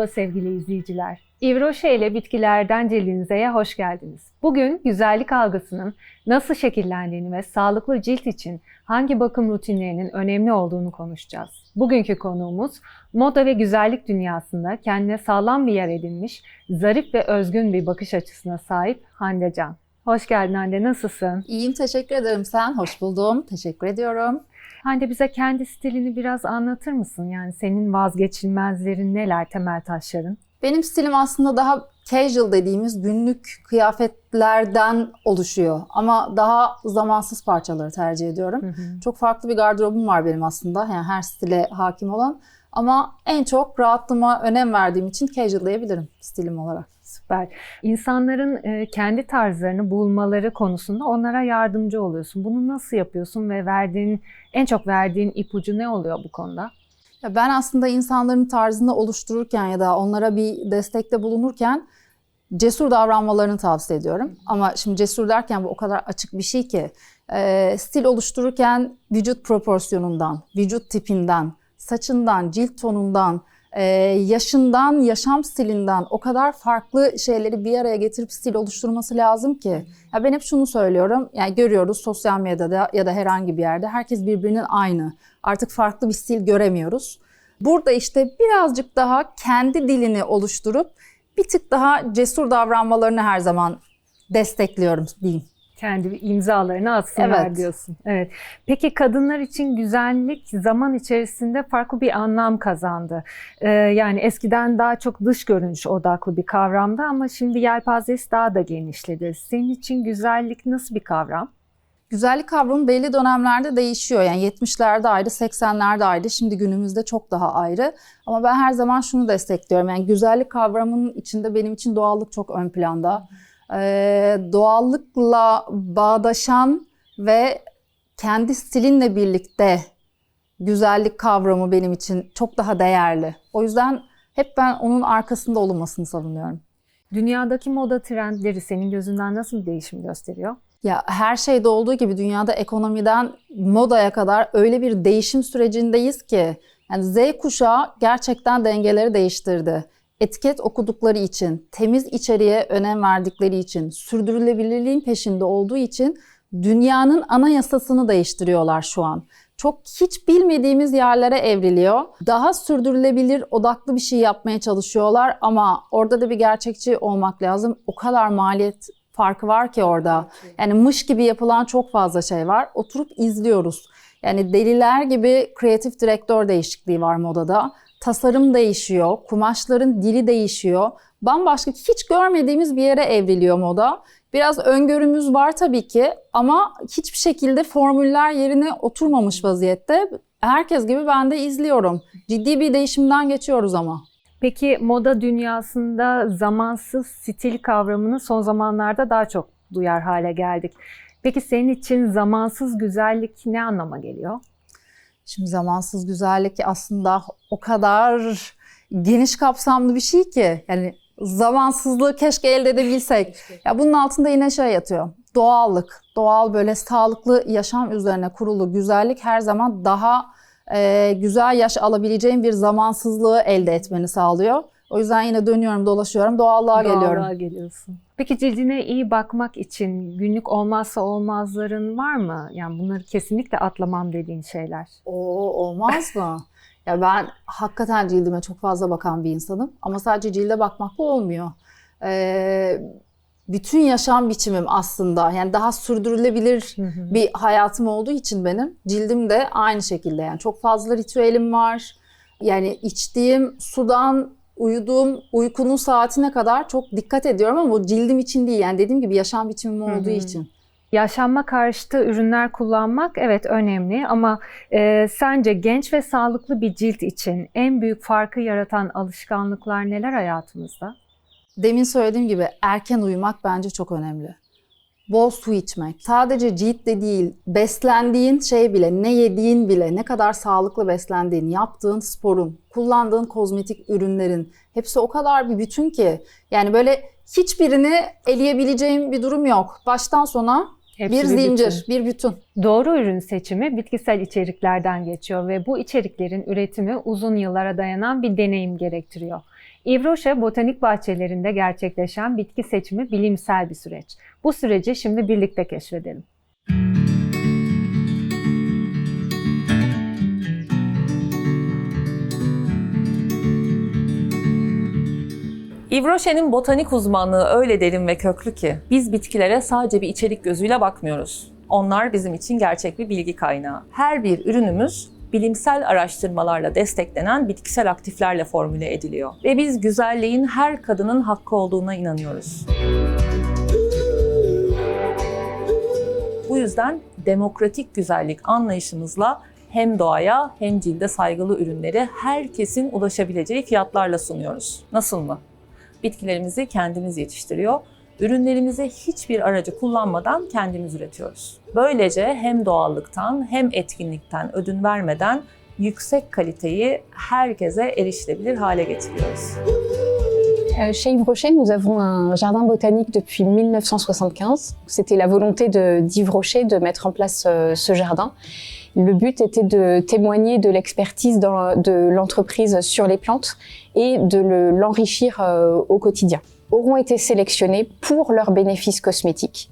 Merhaba sevgili izleyiciler. İvroşe ile bitkilerden cildinize hoş geldiniz. Bugün güzellik algısının nasıl şekillendiğini ve sağlıklı cilt için hangi bakım rutinlerinin önemli olduğunu konuşacağız. Bugünkü konuğumuz moda ve güzellik dünyasında kendine sağlam bir yer edinmiş, zarif ve özgün bir bakış açısına sahip Hande Can. Hoş geldin Hande, nasılsın? İyiyim, teşekkür ederim. Sen hoş buldum. Teşekkür ediyorum. Hande bize kendi stilini biraz anlatır mısın? Yani senin vazgeçilmezlerin neler, temel taşların? Benim stilim aslında daha casual dediğimiz günlük kıyafetlerden oluşuyor. Ama daha zamansız parçaları tercih ediyorum. Hı hı. Çok farklı bir gardırobum var benim aslında. Yani her stile hakim olan. Ama en çok rahatlığıma önem verdiğim için casual diyebilirim stilim olarak. Süper. İnsanların e, kendi tarzlarını bulmaları konusunda onlara yardımcı oluyorsun. Bunu nasıl yapıyorsun ve verdiğin en çok verdiğin ipucu ne oluyor bu konuda? Ya ben aslında insanların tarzını oluştururken ya da onlara bir destekte bulunurken cesur davranmalarını tavsiye ediyorum. Ama şimdi cesur derken bu o kadar açık bir şey ki e, stil oluştururken vücut proporsiyonundan, vücut tipinden, saçından, cilt tonundan, e, yaşından, yaşam stilinden o kadar farklı şeyleri bir araya getirip stil oluşturması lazım ki. Ya ben hep şunu söylüyorum. Yani görüyoruz sosyal medyada ya da herhangi bir yerde herkes birbirinin aynı. Artık farklı bir stil göremiyoruz. Burada işte birazcık daha kendi dilini oluşturup bir tık daha cesur davranmalarını her zaman destekliyorum diyeyim. Kendi imzalarını atsınlar Evet. diyorsun. Evet. Peki kadınlar için güzellik zaman içerisinde farklı bir anlam kazandı. Ee, yani eskiden daha çok dış görünüş odaklı bir kavramdı ama şimdi yelpazesi daha da genişledi. Senin için güzellik nasıl bir kavram? Güzellik kavramı belli dönemlerde değişiyor. Yani 70'lerde ayrı, 80'lerde ayrı, şimdi günümüzde çok daha ayrı. Ama ben her zaman şunu destekliyorum. Yani güzellik kavramının içinde benim için doğallık çok ön planda. Ee, doğallıkla bağdaşan ve kendi stilinle birlikte güzellik kavramı benim için çok daha değerli. O yüzden hep ben onun arkasında olunmasını savunuyorum. Dünyadaki moda trendleri senin gözünden nasıl bir değişim gösteriyor? Ya her şeyde olduğu gibi dünyada ekonomiden modaya kadar öyle bir değişim sürecindeyiz ki yani Z kuşağı gerçekten dengeleri değiştirdi. Etiket okudukları için, temiz içeriğe önem verdikleri için, sürdürülebilirliğin peşinde olduğu için dünyanın anayasasını değiştiriyorlar şu an. Çok hiç bilmediğimiz yerlere evriliyor. Daha sürdürülebilir odaklı bir şey yapmaya çalışıyorlar ama orada da bir gerçekçi olmak lazım. O kadar maliyet farkı var ki orada. Yani mış gibi yapılan çok fazla şey var. Oturup izliyoruz. Yani deliler gibi kreatif direktör değişikliği var modada. Tasarım değişiyor, kumaşların dili değişiyor. Bambaşka hiç görmediğimiz bir yere evriliyor moda. Biraz öngörümüz var tabii ki ama hiçbir şekilde formüller yerine oturmamış vaziyette. Herkes gibi ben de izliyorum. Ciddi bir değişimden geçiyoruz ama. Peki moda dünyasında zamansız stil kavramını son zamanlarda daha çok duyar hale geldik. Peki senin için zamansız güzellik ne anlama geliyor? Şimdi zamansız güzellik aslında o kadar geniş kapsamlı bir şey ki yani zamansızlığı keşke elde edebilsek. Ya bunun altında yine şey yatıyor. Doğallık, doğal böyle sağlıklı yaşam üzerine kurulu güzellik her zaman daha e, güzel yaş alabileceğin bir zamansızlığı elde etmeni sağlıyor. O yüzden yine dönüyorum dolaşıyorum doğallığa geliyorum. Doğallığa geliyorsun. Peki cildine iyi bakmak için günlük olmazsa olmazların var mı? Yani bunları kesinlikle atlamam dediğin şeyler. Oo olmaz mı? ya ben hakikaten cildime çok fazla bakan bir insanım. Ama sadece cilde bakmakla olmuyor. Ee, bütün yaşam biçimim aslında yani daha sürdürülebilir bir hayatım olduğu için benim cildim de aynı şekilde yani çok fazla ritüelim var. Yani içtiğim sudan uyuduğum uykunun saatine kadar çok dikkat ediyorum ama bu cildim için değil yani dediğim gibi yaşam biçimim olduğu Hı hı. için. Yaşanma karşıtı ürünler kullanmak evet önemli ama e, sence genç ve sağlıklı bir cilt için en büyük farkı yaratan alışkanlıklar neler hayatımızda? Demin söylediğim gibi erken uyumak bence çok önemli. Bol su içmek. Sadece ciltte değil, beslendiğin şey bile, ne yediğin bile, ne kadar sağlıklı beslendiğin, yaptığın sporun, kullandığın kozmetik ürünlerin hepsi o kadar bir bütün ki. Yani böyle hiçbirini eleyebileceğim bir durum yok. Baştan sona Hepsi bir bir zincir, bir bütün. Doğru ürün seçimi bitkisel içeriklerden geçiyor ve bu içeriklerin üretimi uzun yıllara dayanan bir deneyim gerektiriyor. Rocher botanik bahçelerinde gerçekleşen bitki seçimi bilimsel bir süreç. Bu süreci şimdi birlikte keşfedelim. Yves botanik uzmanlığı öyle derin ve köklü ki biz bitkilere sadece bir içerik gözüyle bakmıyoruz. Onlar bizim için gerçek bir bilgi kaynağı. Her bir ürünümüz bilimsel araştırmalarla desteklenen bitkisel aktiflerle formüle ediliyor. Ve biz güzelliğin her kadının hakkı olduğuna inanıyoruz. Bu yüzden demokratik güzellik anlayışımızla hem doğaya hem cilde saygılı ürünleri herkesin ulaşabileceği fiyatlarla sunuyoruz. Nasıl mı? Bitkilerimizi kendimiz yetiştiriyor. Ürünlerimizi hiçbir aracı kullanmadan kendimiz üretiyoruz. Böylece hem doğallıktan hem etkinlikten ödün vermeden yüksek kaliteyi herkese erişilebilir hale getiriyoruz. Euh, Chez Yves Rocher, nous avons un jardin botanique depuis 1975. C'était la volonté d'Yves Rocher de mettre en place euh, ce jardin. Le but était de témoigner de l'expertise de l'entreprise sur les plantes et de le- l'enrichir euh, au quotidien. Auront été sélectionnés pour leurs bénéfices cosmétiques.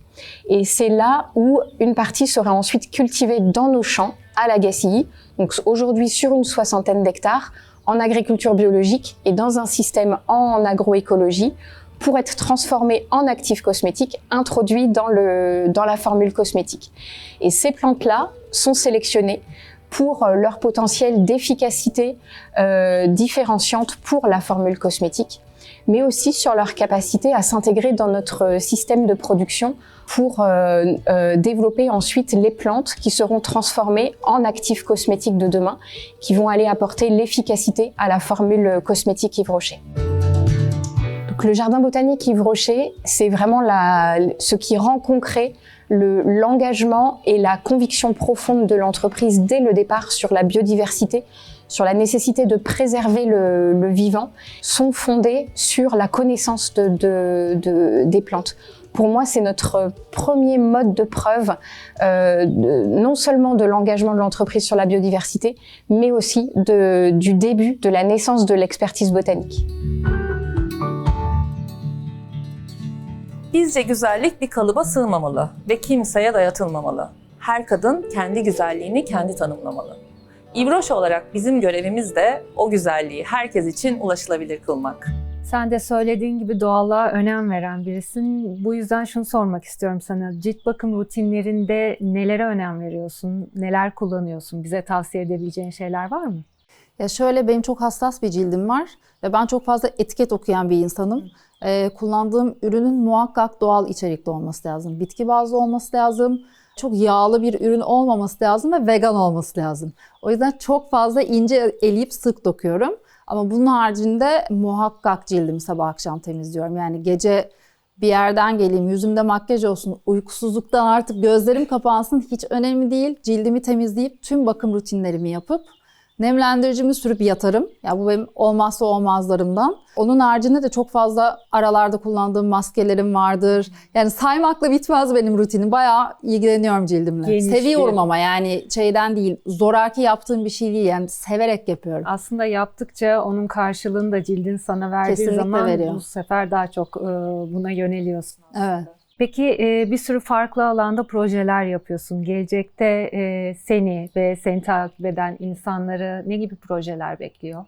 Et c'est là où une partie sera ensuite cultivée dans nos champs à la Gacilly. Donc aujourd'hui sur une soixantaine d'hectares en agriculture biologique et dans un système en agroécologie pour être transformé en actifs cosmétiques introduits dans, le, dans la formule cosmétique. Et ces plantes-là sont sélectionnées pour euh, leur potentiel d'efficacité euh, différenciante pour la formule cosmétique, mais aussi sur leur capacité à s'intégrer dans notre système de production pour euh, euh, développer ensuite les plantes qui seront transformées en actifs cosmétiques de demain qui vont aller apporter l'efficacité à la formule cosmétique Yves Rocher. Donc, le jardin botanique Yves Rocher, c'est vraiment ce qui rend concret le- l'engagement et la conviction profonde de l'entreprise dès le départ sur la biodiversité, sur la nécessité de préserver le, vivant, sont fondés sur la connaissance de- de- de- des plantes. Pour moi, c'est notre premier mode de preuve, euh, non seulement de l'engagement de l'entreprise sur la biodiversité, mais aussi du début de la naissance de l'expertise botanique. Bizce güzellik bir kalıba sığmamalı ve kimseye dayatılmamalı. Her kadın kendi güzelliğini kendi tanımlamalı. Rocher olarak bizim görevimiz de o güzelliği herkes için ulaşılabilir kılmak. Sen de söylediğin gibi doğallığa önem veren birisin. Bu yüzden şunu sormak istiyorum sana. Cilt bakım rutinlerinde nelere önem veriyorsun? Neler kullanıyorsun? Bize tavsiye edebileceğin şeyler var mı? Ya şöyle benim çok hassas bir cildim var ve ben çok fazla etiket okuyan bir insanım. Ee, kullandığım ürünün muhakkak doğal içerikli olması lazım. Bitki bazlı olması lazım. Çok yağlı bir ürün olmaması lazım ve vegan olması lazım. O yüzden çok fazla ince eleyip sık dokuyorum. Ama bunun haricinde muhakkak cildimi sabah akşam temizliyorum. Yani gece bir yerden geleyim, yüzümde makyaj olsun, uykusuzluktan artık gözlerim kapansın hiç önemli değil. Cildimi temizleyip tüm bakım rutinlerimi yapıp Nemlendiricimi sürüp yatarım. Ya bu benim olmazsa olmazlarımdan. Onun haricinde de çok fazla aralarda kullandığım maskelerim vardır. Yani saymakla bitmez benim rutinim. Bayağı ilgileniyorum cildimle. Geniş Seviyorum ama yani şeyden değil, zoraki yaptığım bir şey değil. Yani severek yapıyorum. Aslında yaptıkça onun karşılığını da cildin sana verdiği Kesinlikle zaman veriyor. bu sefer daha çok e, buna yöneliyorsun. Evet. Peki e, bir sürü farklı alanda projeler yapıyorsun. Gelecekte e, seni ve seni takip eden insanları ne gibi projeler bekliyor?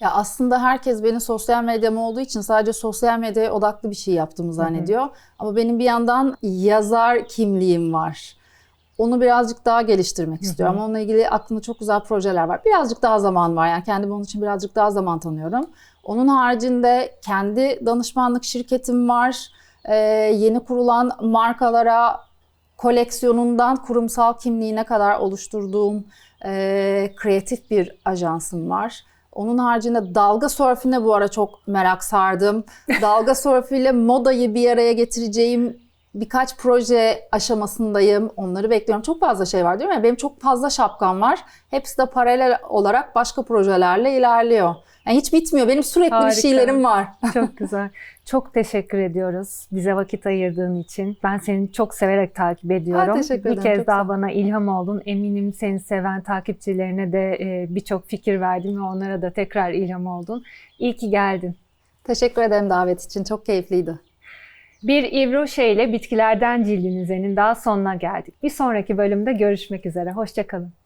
Ya aslında herkes benim sosyal medyam olduğu için sadece sosyal medyaya odaklı bir şey yaptığımı zannediyor. Ama benim bir yandan yazar kimliğim var. Onu birazcık daha geliştirmek istiyorum. Onunla ilgili aklımda çok güzel projeler var. Birazcık daha zaman var. Yani kendimi onun için birazcık daha zaman tanıyorum. Onun haricinde kendi danışmanlık şirketim var. Ee, yeni kurulan markalara koleksiyonundan kurumsal kimliğine kadar oluşturduğum e, kreatif bir ajansım var. Onun haricinde dalga sörfüne bu ara çok merak sardım. Dalga sörfüyle modayı bir araya getireceğim birkaç proje aşamasındayım. Onları bekliyorum. Çok fazla şey var değil mi? Benim çok fazla şapkam var. Hepsi de paralel olarak başka projelerle ilerliyor. Yani hiç bitmiyor. Benim sürekli Harika. bir şeylerim var. Çok güzel. Çok teşekkür ediyoruz bize vakit ayırdığın için. Ben seni çok severek takip ediyorum. teşekkür bir ederim, kez çok daha bana ilham oldun. Eminim seni seven takipçilerine de e, birçok fikir verdin ve onlara da tekrar ilham oldun. İyi ki geldin. Teşekkür ederim davet için. Çok keyifliydi. Bir Rocher ile bitkilerden cildinizenin daha sonuna geldik. Bir sonraki bölümde görüşmek üzere. Hoşçakalın.